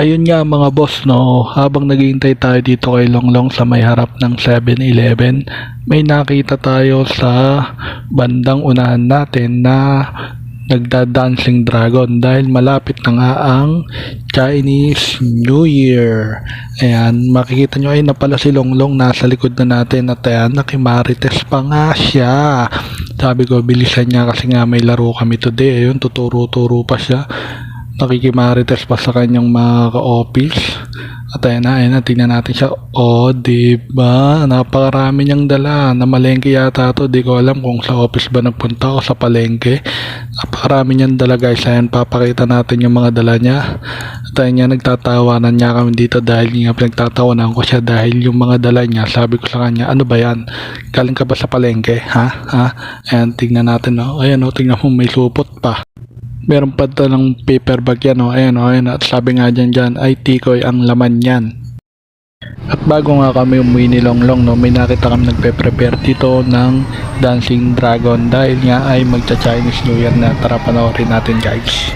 Ayun nga mga boss no, habang naghihintay tayo dito kay Longlong sa may harap ng 7-Eleven, may nakita tayo sa bandang unahan natin na nagda-dancing dragon dahil malapit na nga ang Chinese New Year. Ayan, makikita nyo ay na pala si Longlong nasa likod na natin at ayan, nakimarites pa nga siya. Sabi ko, bilisan niya kasi nga may laro kami today. Ayun, tuturo-turo pa siya nakikimarites pa sa kanyang mga ka-office. At ayun na, ayun na, tingnan natin siya. Oh, diba? Napakarami niyang dala. Namalengke yata to. Di ko alam kung sa office ba nagpunta o sa palengke. Napakarami niyang dala guys. Ayan, papakita natin yung mga dala niya. At ayun niya, nagtatawanan niya kami dito dahil nga pinagtatawanan ko siya dahil yung mga dala niya, sabi ko sa kanya, ano ba yan? Galing ka ba sa palengke? Ha? Ha? Ayan, tingnan natin. Oh. Ayan, oh, tingnan mo, may supot pa meron pa ng paper bag yan oh. Ayan oh, ayan. At sabi nga dyan dyan, ay tikoy ang laman yan. At bago nga kami umuwi ni Longlong, no, may nakita kami nagpe-prepare dito ng Dancing Dragon dahil nga ay magcha-Chinese New Year na. Tara panoorin natin guys.